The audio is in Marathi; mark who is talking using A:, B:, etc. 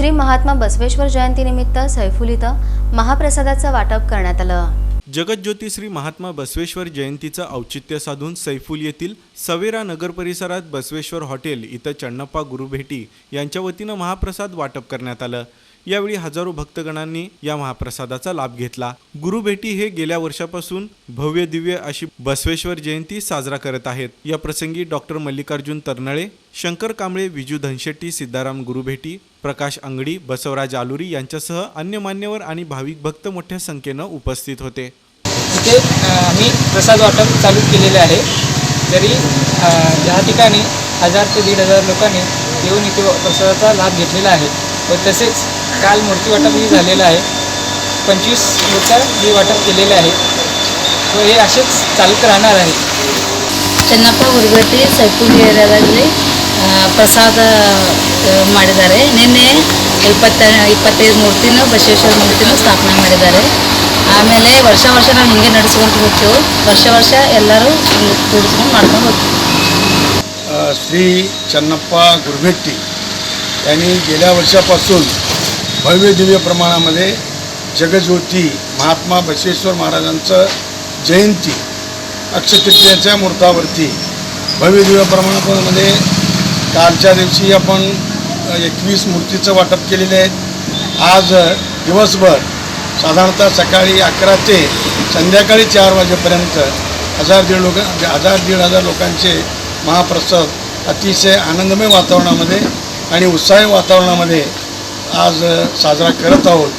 A: श्री महात्मा बसवेश्वर जयंतीनिमित्त सैफुल इथं महाप्रसादाचं वाटप करण्यात आलं.
B: जगज्योती श्री महात्मा बसवेश्वर जयंतीचं औचित्य साधून सैफुल येथील सवेरा नगर परिसरात बसवेश्वर हॉटेल इथं चण्णप्पा गुरुभेटी यांच्या वतीनं महाप्रसाद वाटप करण्यात आलं. यावेळी हजारो भक्तगणांनी या महाप्रसादाचा लाभ घेतला. गुरुभेटी हे गेल्या वर्षापासून भव्य दिव्य अशी बसवेश्वर जयंती साजरा करत आहेत. या प्रसंगी डॉक्टर मल्लिकार्जुन तरनळे शंकर कांबळे विजू धनशेट्टी सिद्धाराम गुरुभेटी प्रकाश अंगडी बसवराज आलुरी यांच्यासह अन्य मान्यवर आणि भाविक भक्त मोठ्या संख्येनं उपस्थित होते.
C: इथे आम्ही प्रसाद वाटप चालू केलेले आहे. तरी ज्या या ठिकाणी हजार ते दीड हजार लोकांनी येऊन इथे प्रसादाचा लाभ घेतलेला आहे व तसेच काल मूर्ती वाटपही झालेलं आहे पंचवीस मूर्त्या मी वाटप केलेल्या आहेत व हे असेच चालत राहणार आहे
D: ಚೆನ್ನಪ್ಪ ಗುರುಬೇಟಿ ಸೈಪುಲ್ ಏರಿಯಾದಲ್ಲಿ ಆ, ಪ್ರಸಾದ ಆ, ಮಾಡಿದ್ದಾರೆ ನಿನ್ನೆ ಇಪ್ಪತ್ತ ಇಪ್ಪತ್ತೈದು ಮೂರ್ತಿನೂ ಬಸವೇಶ್ವರ ಮೂರ್ತಿನೂ ಸ್ಥಾಪನೆ ಮಾಡಿದ್ದಾರೆ ಆಮೇಲೆ ವರ್ಷ ವರ್ಷ ನಾವು ಹಿಂಗೆ ನಡೆಸ್ಕೊಂಡು ಹೋಗ್ತೇವೆ ವರ್ಷ ವರ್ಷ ಎಲ್ಲರೂ ಹಿಂಗೆ ಕೂಡಿಸ್ಕೊಂಡು ಮಾಡ್ಕೊಂಡು ಹೋಗ್ತೀವಿ
E: अ, श्री चन्नप्पा गुरभेट्टी यांनी गेल्या वर्षापासून भव्य दिव्य प्रमाणामध्ये जगज्योती महात्मा बसवेश्वर महाराजांचं जयंती अक्षतृतीयाच्या मुहूर्तावरती. भव्य दिव्य प्रमाणामध्ये कालच्या दिवशी आपण एकवीस मूर्तीचं वाटप केलेले आहेत आज दिवसभर साधारणतः सकाळी अकरा ते संध्याकाळी चार वाजेपर्यंत हजार दीड लोक हजार दीड हजार लोकांचे महाप्रसाद अतिशय आनंदमय वातावरणामध्ये आणि उत्साही वातावरणामध्ये आज साजरा करत आहोत.